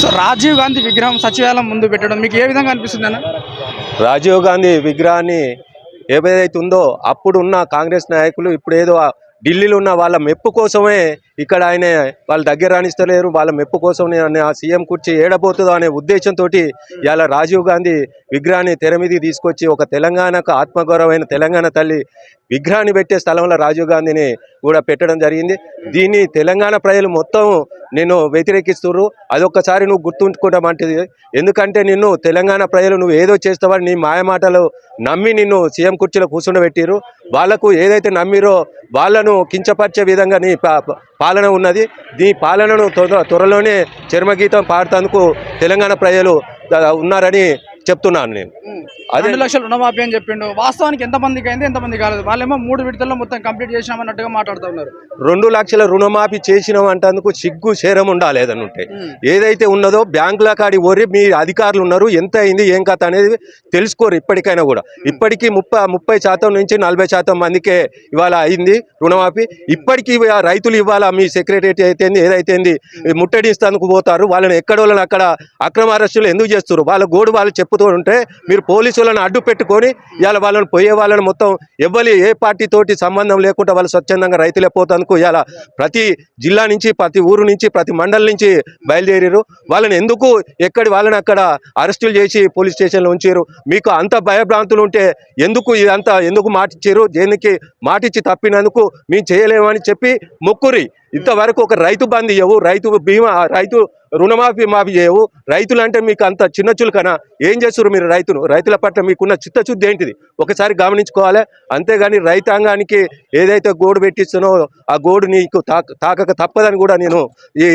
So Rajiv Gandhi విగ్రహం సచివాలయం ముందు పెట్టడం మీకు ఏ విధంగా అనిపిస్తుంది అన్న? రాజీవ్ గాంధీ విగ్రహాన్ని ఏదైతే ఉందో అప్పుడు ఉన్న కాంగ్రెస్ నాయకులు ఇప్పుడు ఏదో ఢిల్లీలో ఉన్న వాళ్ళ మెప్పు కోసమే ఇక్కడ ఆయన వాళ్ళ దగ్గర రాణిస్తలేరు వాళ్ళ మెప్పు కోసం ఆ సీఎం కుర్చీ ఏడబోతుందో అనే ఉద్దేశంతో ఇవాళ రాజీవ్ గాంధీ విగ్రహాన్ని తెర మీదకి తీసుకొచ్చి ఒక తెలంగాణకు ఆత్మగౌరవమైన తెలంగాణ తల్లి విగ్రహాన్ని పెట్టే స్థలంలో రాజీవ్ గాంధీని కూడా పెట్టడం జరిగింది. దీన్ని తెలంగాణ ప్రజలు మొత్తం నేను వ్యతిరేకిస్తున్నారు అదొక్కసారి నువ్వు గుర్తుంచుకోవడం ఎందుకంటే నిన్ను తెలంగాణ ప్రజలు నువ్వు ఏదో చేస్తావని నీ మాయమాటలు నమ్మి నిన్ను సీఎం కుర్చీలో కూర్చుండబెట్టిరు వాళ్ళకు ఏదైతే నమ్మిరో వాళ్ళను కించపరిచే విధంగా నీ పాలన ఉన్నది. దీని పాలనను త్వర- త్వరలోనే చర్మగీతం పాడుతందుకు తెలంగాణ ప్రజలు ఉన్నారని చెప్తున్నాను నేను. అదే రెండు లక్షల రుణమాఫీ అని చెప్పిండు. వాస్తవానికి ఎంత మందికి అయింది ఎంత మంది కాలేదు. వాళ్ళేమో మూడు విడతల్లో మొత్తం కంప్లీట్ చేసినామన్నట్టుగా మాట్లాడుతూ ఉన్నారు. రెండు లక్షల రుణమాఫీ చేసినాం అంటందుకు సిగ్గు శరం ఉండాలి ఏదన్నా ఉంటే ఏదైతే ఉన్నదో బ్యాంకుల కాడి ఓరి మీ అధికారులు ఉన్నారు ఎంత అయింది ఏం కథ అనేది తెలుసుకోరు ఇప్పటికైనా కూడా. ఇప్పటికీ ముప్పై ముప్పై శాతం నుంచి నలభై శాతం మందికే ఇవాళ అయింది రుణమాఫీ. ఇప్పటికీ రైతులు ఇవాళ మీ సెక్రటరీ అయితే ఏదైతే ముట్టడిస్తానికి పోతారు. వాళ్ళని ఎక్కడ వాళ్ళని అక్కడ అక్రమ అరెస్టులు ఎందుకు చేస్తారు వాళ్ళ గోడు వాళ్ళు చెప్పుతూ ఉంటే మీరు పోలీసులను అడ్డు పెట్టుకొని ఇవాళ వాళ్ళని పోయే వాళ్ళని మొత్తం ఎవ్వరి ఏ పార్టీతోటి సంబంధం లేకుండా వాళ్ళు స్వచ్ఛందంగా రైతులే పోతందుకు ఇవాళ ప్రతి జిల్లా నుంచి ప్రతి ఊరు నుంచి ప్రతి మండలం నుంచి బయలుదేరారు వాళ్ళని ఎందుకు ఎక్కడి వాళ్ళని అక్కడ అరెస్టులు చేసి పోలీస్ స్టేషన్లో ఉంచారు మీకు అంత భయభ్రాంతులు ఉంటే ఎందుకు ఇదంతా ఎందుకు మాటిచ్చారు? దేనికి మాటిచ్చి తప్పినందుకు మేము చేయలేమని చెప్పి మొక్కురి ఇంతవరకు ఒక రైతు బంధు ఇవ్వవు రైతు బీమా రైతు రుణమాఫీ మాఫీ చేయవు. రైతులు అంటే మీకు అంత చిన్న చులకన. ఏం చేస్తారు మీరు రైతును రైతుల పట్ల మీకున్న చిత్తశుద్ధి ఏంటిది? ఒకసారి గమనించుకోవాలి. అంతేగాని రైతాంగానికి ఏదైతే గోడు పెట్టిస్తున్నో ఆ గోడు నీకు తాక తాకక తప్పదని కూడా నేను ఈ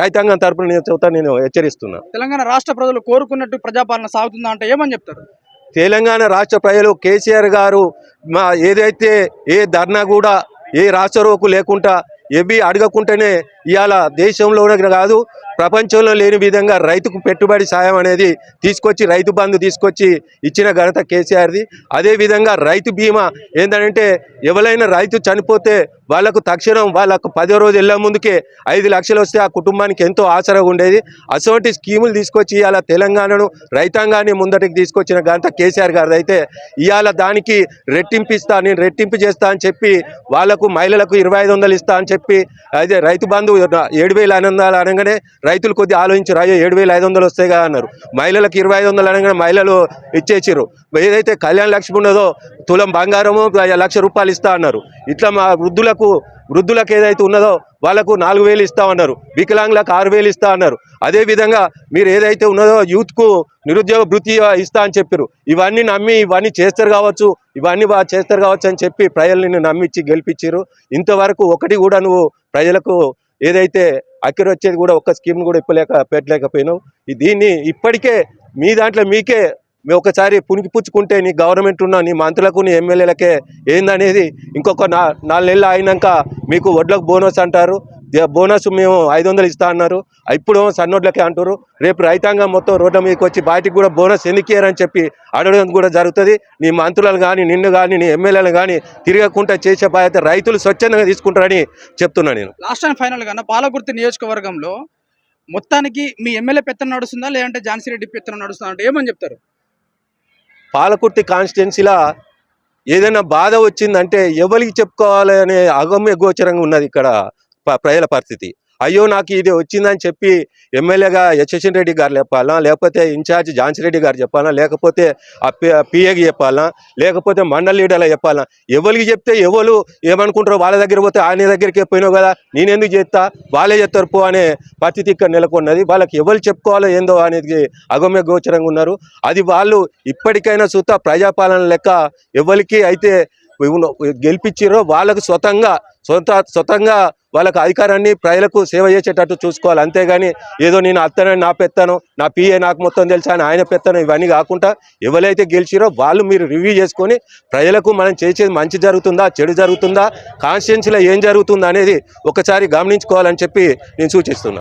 రైతాంగం తరపున నేను చెబుతా నేను హెచ్చరిస్తున్నా. తెలంగాణ రాష్ట్ర ప్రజలు కోరుకున్నట్టు ప్రజాపాలన సాగుతుందా అంటే ఏమని చెప్తారు? తెలంగాణ రాష్ట్ర ప్రజలు కేసీఆర్ గారు మా ఏదైతే ఏ ధర్నా కూడా ఏ రాష్ట్రోకు లేకుండా ఎవి అడగకుండానే ఇవాళ దేశంలోనే కాదు ప్రపంచంలో లేని విధంగా రైతుకు పెట్టుబడి సాయం అనేది తీసుకొచ్చి రైతు బంధు తీసుకొచ్చి ఇచ్చిన ఘనత కేసీఆర్ది. అదేవిధంగా రైతు బీమా ఏంటంటే ఎవరైనా రైతు చనిపోతే వాళ్ళకు తక్షణం వాళ్ళకు పదో రోజు వెళ్ళే ముందుకే ఐదు లక్షలు వస్తే ఆ కుటుంబానికి ఎంతో ఆసరగా ఉండేది. అటువంటి స్కీములు తీసుకొచ్చి ఇవాళ తెలంగాణను రైతాంగాన్ని ముందటికి తీసుకొచ్చిన ఘనత కేసీఆర్ గారిది అయితే ఇవాళ దానికి రెట్టింపు ఇస్తా నేను రెట్టింపు చేస్తా అని చెప్పి వాళ్ళకు మహిళలకు ఇరవై ఐదు వందలు ఇస్తా అని చెప్పి అయితే రైతు బంధు ఏడు వేల ఐదు అనగానే రైతులు కొద్దిగా ఆలోచించారు అయ్యో ఏడు వేల ఐదు వందలు వస్తాయి కదా అన్నారు. మహిళలకు ఇరవై ఐదు వందలు అనగానే మహిళలు ఇచ్చేసారు ఏదైతే కళ్యాణ లక్ష్మి ఉన్నదో తులం బంగారము లక్ష రూపాయలు ఇస్తా అన్నారు. ఇట్లా మా వృద్ధులకు వృద్ధులకు ఏదైతే ఉన్నదో వాళ్ళకు నాలుగు వేలు ఇస్తా అన్నారు. వికలాంగులకు ఆరు వేలు ఇస్తా అన్నారు. అదేవిధంగా మీరు ఏదైతే ఉన్నదో యూత్కు నిరుద్యోగ భృతి ఇస్తా అని చెప్పారు ఇవన్నీ నమ్మి ఇవన్నీ చేస్తారు కావచ్చు ఇవన్నీ బాగా చేస్తారు కావచ్చు అని చెప్పి ప్రజల్ని నమ్మించి గెలిపించారు ఇంతవరకు ఒకటి కూడా నువ్వు ప్రజలకు ఏదైతే అక్కర వచ్చేది కూడా ఒక్క స్కీమ్ కూడా ఇప్పలేక పెట్టలేకపోయినావు. దీన్ని ఇప్పటికే మీ దాంట్లో మీకే మేము ఒకసారి పుణికిపుచ్చుకుంటే నీ గవర్నమెంట్ ఉన్న నీ మంత్రులకు నీ ఎమ్మెల్యేలకే ఏందనేది ఇంకొక నా నాలుగు నెలలు అయినాక మీకు వడ్లకు బోనస్ అంటారు. బోనస్ మేము ఐదు వందలు ఇస్తా అన్నారు. ఇప్పుడు సన్నోడ్లకే అంటారు రేపు రైతాంగం మొత్తం రోడ్ల మీదకి వచ్చి బయటికి కూడా బోనస్ ఎందుకు చెప్పి అడగడం కూడా జరుగుతుంది. నీ మంత్రులను కానీ నిన్ను కానీ నీ ఎమ్మెల్యేలను కానీ తిరగకుండా చేసే బాధ్యత రైతులు స్వచ్ఛందంగా తీసుకుంటారని చెప్తున్నా నేను. లాస్ట్ అండ్ ఫైనల్ కన్నా పాలకుర్తి నియోజకవర్గంలో మొత్తానికి మీ ఎమ్మెల్యే పెత్తనం నడుస్తుందా? లేదంటే ఝాన్సీ రెడ్డి పెత్తనం నడుస్తుందా? అంటే ఏమని చెప్తారు? పాలకుర్తి కాన్స్టిట్యున్సీలా ఏదైనా బాధ వచ్చిందంటే ఎవరికి చెప్పుకోవాలి అనే అగమ్య గోచరంగా ఉన్నది ఇక్కడ ప- ప్రజల పరిస్థితి. అయ్యో నాకు ఇది వచ్చిందని చెప్పి ఎమ్మెల్యేగా యశస్విన్ రెడ్డి గారు చెప్పాలా? లేకపోతే ఇన్ఛార్జ్ ఝాన్సీ రెడ్డి గారు చెప్పాలా? లేకపోతే ఆ పిఏకి చెప్పాలా? లేకపోతే మండల లీడర్లు చెప్పాలా? ఎవరికి చెప్తే ఎవరు ఏమనుకుంటారో వాళ్ళ దగ్గర పోతే ఆయన దగ్గరికి పోయినావు కదా? నేనెందుకు చేస్తా? వాళ్ళే చెప్తారు పో అనే పరిస్థితి ఇక్కడ నెలకొన్నది. వాళ్ళకి ఎవరు చెప్పుకోవాలో ఏందో అనేది అగమ్య గోచరంగా ఉన్నారు. అది వాళ్ళు ఇప్పటికైనా చూస్తా ప్రజాపాలన లెక్క ఎవరికి అయితే గెలిపించారో వాళ్ళకు స్వతంగా సొంత స్వతంగా వాళ్ళకు అధికారాన్ని ప్రజలకు సేవ చేసేటట్టు చూసుకోవాలి. అంతేగాని ఏదో నేను అత్తనని నా పెత్తను నా పిఏ నాకు మొత్తం తెలుసా అని ఆయన పెత్తను ఇవన్నీ కాకుండా ఎవరైతే గెలిచిరో వాళ్ళు మీరు రివ్యూ చేసుకొని ప్రజలకు మనం చేసేది మంచి జరుగుతుందా చెడు జరుగుతుందా కాన్స్టిట్యున్సీలో ఏం జరుగుతుందా అనేది ఒకసారి గమనించుకోవాలని చెప్పి నేను సూచిస్తున్నాను